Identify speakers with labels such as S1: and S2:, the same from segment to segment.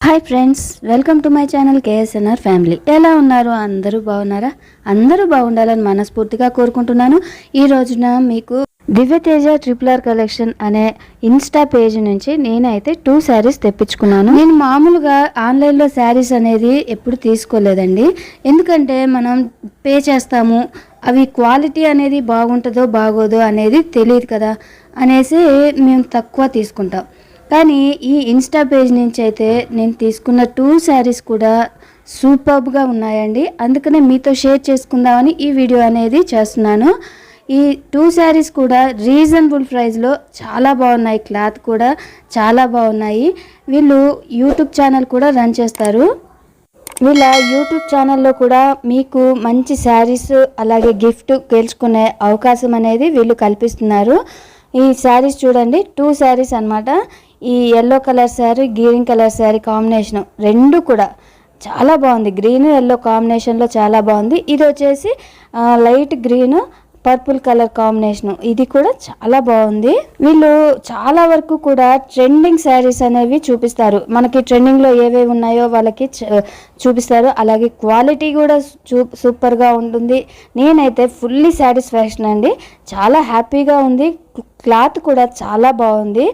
S1: Hi friends welcome to my channel KSNR family ఎలా ఉన్నారు? అందరూ బాగున్నారా? అందరూ బాగుండాలని మనస్ఫూర్తిగా కోరుకుంటున్నాను. ఈ రోజున మీకు దివ్యతేజ ట్రిపుల్ ఆర్ కలెక్షన్ అనే ఇన్స్టా పేజ్ నుంచి నేనైతే టూ శారీస్ తెప్పించుకున్నాను. నేను మామూలుగా ఆన్లైన్లో శారీస్ అనేది ఎప్పుడు తీసుకోలేదండి. ఎందుకంటే మనం పే చేస్తాము అవి క్వాలిటీ అనేది బాగుంటుందో బాగోదో అనేది తెలియదు కదా అనేసి మేము తక్కువ తీసుకుంటాం. కానీ ఈ ఇన్స్టా పేజ్ నుంచి అయితే నేను తీసుకున్న టూ శారీస్ కూడా సూపర్బ్గా ఉన్నాయండి. అందుకనే మీతో షేర్ చేసుకుందామని ఈ వీడియో అనేది చేస్తున్నాను. ఈ టూ శారీస్ కూడా రీజనబుల్ ప్రైస్లో చాలా బాగున్నాయి. క్లాత్ కూడా చాలా బాగున్నాయి. వీళ్ళు యూట్యూబ్ ఛానల్ కూడా రన్ చేస్తారు. వీళ్ళ యూట్యూబ్ ఛానల్లో కూడా మీకు మంచి శారీస్ అలాగే గిఫ్ట్ గెలుచుకునే అవకాశం అనేది వీళ్ళు కల్పిస్తున్నారు. ఈ శారీస్ చూడండి టూ శారీస్ అన్నమాట. ఈ yellow colour sari green colour sari combination రెండు కూడా చాలా బాగుంది. గ్రీన్ ఎల్లో కాంబినేషన్లో చాలా బాగుంది. ఇది వచ్చేసి light green purple colour combination ఇది కూడా చాలా బాగుంది. వీళ్ళు చాలా వరకు కూడా ట్రెండింగ్ శారీస్ అనేవి చూపిస్తారు. మనకి ట్రెండింగ్లో ఏవేవి ఉన్నాయో వాళ్ళకి చూపిస్తారు. అలాగే క్వాలిటీ కూడా చూ సూపర్గా ఉంటుంది. నేనైతే ఫుల్లీ సాటిస్ఫాక్షన్ అండి. చాలా హ్యాపీగా ఉంది. క్లాత్ కూడా చాలా బాగుంది.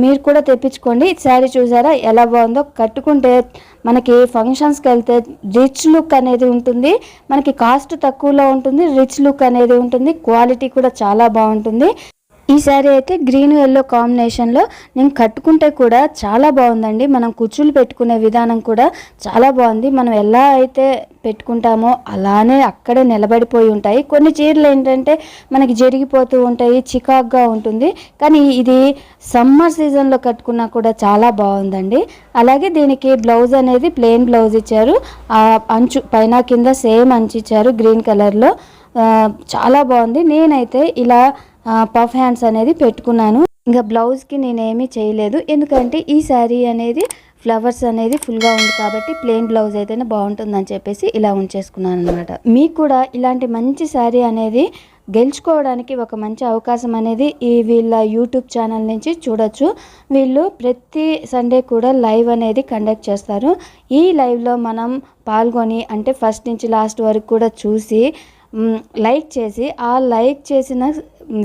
S1: మీరు కూడా తెప్పించుకోండి. శారీ చూసారా? ఎలా బాగుందో కట్టుకుంటే మనకి ఫంక్షన్స్కి వెళ్తే రిచ్ లుక్ అనేది ఉంటుంది. మనకి కాస్ట్ తక్కువలో ఉంటుంది. రిచ్ లుక్ అనేది ఉంటుంది. క్వాలిటీ కూడా చాలా బాగుంటుంది. ఈ శారీ అయితే గ్రీన్ ఎల్లో కాంబినేషన్లో నేను కట్టుకుంటే కూడా చాలా బాగుందండి. మనం కుచ్చులు పెట్టుకునే విధానం కూడా చాలా బాగుంది. మనం ఎలా అయితే పెట్టుకుంటామో అలానే అక్కడే నిలబడిపోయి ఉంటాయి. కొన్ని చీరలు ఏంటంటే మనకి జరిగిపోతూ ఉంటాయి చికాక్గా ఉంటుంది. కానీ ఇది సమ్మర్ సీజన్లో కట్టుకున్నా కూడా చాలా బాగుందండి. అలాగే దీనికి బ్లౌజ్ అనేది ప్లెయిన్ బ్లౌజ్ ఇచ్చారు. ఆ అంచు పైన కింద సేమ్ అంచు ఇచ్చారు గ్రీన్ కలర్లో. చాలా బాగుంది. నేనైతే ఇలా పఫ్ హ్యాండ్స్ అనేది పెట్టుకున్నాను. ఇంకా బ్లౌజ్కి నేనేమీ చేయలేదు. ఎందుకంటే ఈ శారీ అనేది ఫ్లవర్స్ అనేది ఫుల్గా ఉంది కాబట్టి ప్లెయిన్ బ్లౌజ్ అయితేనే బాగుంటుందని చెప్పేసి ఇలా ఉంచేసుకున్నాను అనమాట మీకు కూడా ఇలాంటి మంచి శారీ అనేది గెలుచుకోవడానికి ఒక మంచి అవకాశం అనేది ఈ వీళ్ళ యూట్యూబ్ ఛానల్ నుంచి చూడొచ్చు. వీళ్ళు ప్రతి సండే కూడా లైవ్ అనేది కండక్ట్ చేస్తారు. ఈ లైవ్లో మనం పాల్గొని అంటే ఫస్ట్ నుంచి లాస్ట్ వరకు కూడా చూసి లైక్ చేసి ఆ లైక్ చేసిన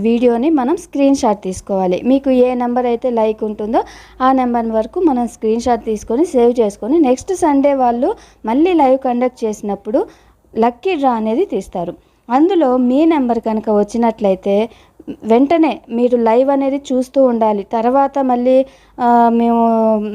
S1: వీడియోని మనం స్క్రీన్ షాట్ తీసుకోవాలి. మీకు ఏ నెంబర్ అయితే లైక్ ఉంటుందో ఆ నెంబర్ వరకు మనం స్క్రీన్ షాట్ తీసుకొని సేవ్ చేసుకొని నెక్స్ట్ సండే వాళ్ళు మళ్ళీ లైవ్ కండక్ట్ చేసినప్పుడు లక్కీ డ్రా అనేది తీస్తారు. అందులో మీ నెంబర్ కనుక వచ్చినట్లయితే వెంటనే మీరు లైవ్ అనేది చూస్తూ ఉండాలి. తర్వాత మళ్ళీ మేము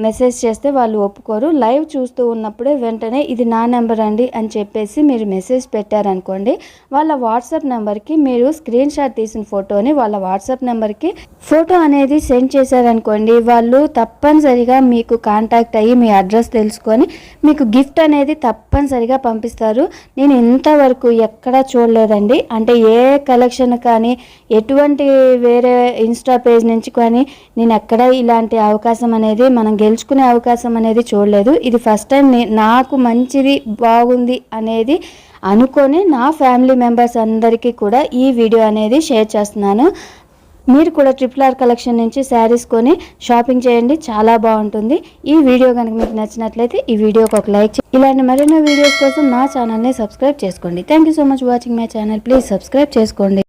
S1: మెసేజ్ చేస్తే వాళ్ళు ఒప్పుకోరు. లైవ్ చూస్తూ ఉన్నప్పుడే వెంటనే ఇది నా నెంబర్ అండి అని చెప్పేసి మీరు మెసేజ్ పెట్టారనుకోండి వాళ్ళ వాట్సాప్ నెంబర్కి మీరు స్క్రీన్ షాట్ తీసిన ఫోటోని వాళ్ళ వాట్సాప్ నెంబర్కి ఫోటో అనేది సెండ్ చేశారనుకోండి వాళ్ళు తప్పనిసరిగా మీకు కాంటాక్ట్ అయ్యి మీ అడ్రస్ తెలుసుకొని మీకు గిఫ్ట్ అనేది తప్పనిసరిగా పంపిస్తారు. నేను ఇంతవరకు ఎక్కడా చూడలేదండి. అంటే ఏ కలెక్షన్ కానీ ఎటువంటి ఇటువంటి వేరే ఇన్స్టా పేజ్ నుంచి కానీ నేను ఎక్కడ ఇలాంటి అవకాశం అనేది మనం గెలుచుకునే అవకాశం అనేది చూడలేదు. ఇది ఫస్ట్ టైం నాకు మంచిది బాగుంది అనేది అనుకొని నా ఫ్యామిలీ మెంబర్స్ అందరికీ కూడా ఈ వీడియో అనేది షేర్ చేస్తున్నాను. మీరు కూడా ట్రిపుల్ ఆర్ కలెక్షన్ నుంచి శారీస్ కొని షాపింగ్ చేయండి చాలా బాగుంటుంది. ఈ వీడియో కనుక మీకు నచ్చినట్లయితే ఈ వీడియోకి ఒక లైక్ చేయండి. ఇలాంటి మరెన్నో వీడియోస్ కోసం నా ఛానల్ని సబ్స్క్రైబ్ చేసుకోండి. Thank you so much watching my channel please subscribe చేసుకోండి.